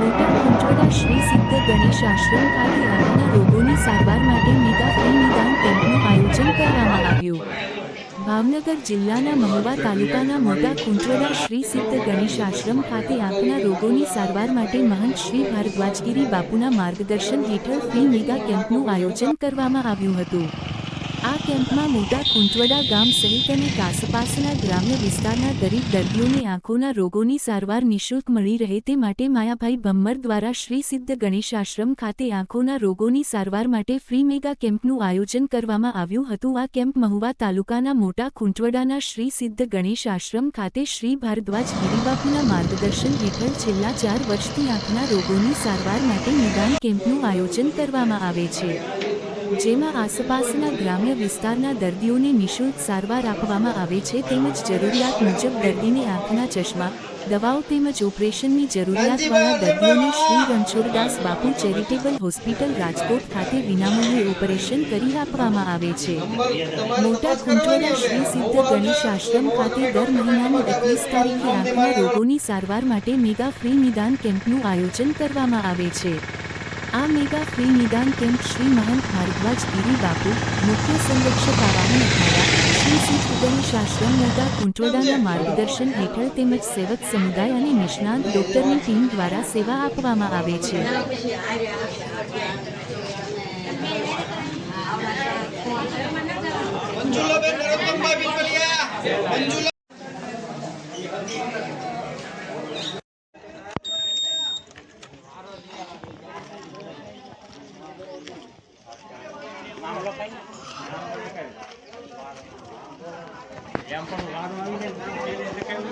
મોટા કુંટવડા શ્રી સિદ્ધ ગણેશ આશ્રમ ખાતે આંખના રોગોની સારવાર માટે મેગા ફ્રી નિદાન કેમ્પનું આયોજન કરવામાં આવ્યું. ભાવનગર જિલ્લાના મહુવા તાલુકાના મોટા કુંટવડા શ્રી સિદ્ધ ગણેશ આશ્રમ ખાતે આંખના રોગોની સારવાર માટે મહંત શ્રી ભારદ્વાજગીરી બાપુના માર્ગદર્શન હેઠળ ફ્રી મેગા કેમ્પનું આયોજન કરવામાં આવ્યું હતું. આ કેમ્પમાં મોટા કુંટવડા ગામ સહિત અને આસપાસના ગ્રામ્ય વિસ્તારના દરેક દર્દીઓને આંખોના રોગોની સારવાર નિઃશુલ્ક મળી રહે તે માટે માયાભાઈ ભમ્મર દ્વારા શ્રી સિદ્ધ ગણેશ આશ્રમ ખાતે આંખોના રોગોની સારવાર માટે ફ્રી મેગા કેમ્પનું આયોજન કરવામાં આવ્યું હતું. આ કેમ્પ મહુવા તાલુકાના મોટા કુંટવડાના શ્રી સિદ્ધ ગણેશ આશ્રમ ખાતે શ્રી ભારદ્વાજ ગિરિબાપુના માર્ગદર્શન હેઠળ છેલ્લા ચાર વર્ષથી આંખના રોગોની સારવાર માટે નિદાન કેમ્પનું આયોજન કરવામાં આવે છે. જેમાં આસપાસના ગ્રામ્ય વિસ્તારના દર્દીઓને નિઃશુલ્ક સારવાર આપવામાં આવે છે તેમજ જરૂરિયાત મુજબ દર્દીને આંખના ચશ્મા, દવાઓ તેમજ ઓપરેશનની જરૂરિયાતવાળા દર્દીઓને શ્રી રણછોડદાસ બાપુ ચેરિટેબલ હોસ્પિટલ રાજકોટ ખાતે વિનામૂલ્યે ઓપરેશન કરી આપવામાં આવે છે. મોટા કુંટોડા શ્રી સિદ્ધ ગણેશ આશ્રમ ખાતે દર મહિનાની એકવીસ તારીખે આંખના રોગોની સારવાર માટે મેગા ફ્રી નિદાન કેમ્પનું આયોજન કરવામાં આવે છે. આ મેગા ફ્રી નિદાન કેમ્પ શ્રી મહંત ભારદ્વાજ, ગીરી બાપુ, મુખ્ય સંરક્ષક આવાહન અખાડા શ્રી સિદ્ધ ગણેશ આશ્રમ મોટા કુંટોડાના માર્ગદર્શન હેઠળ તેમજ સેવક સમુદાય અને નિષ્ણાંત ડોક્ટરની ટીમ દ્વારા સેવા આપવામાં આવે છે. મંજુલાબેન, નરોત્તમભાઈ પીપલિયા મંજુલા એમ પણ વારો આવીને જે રીતે કહ્યું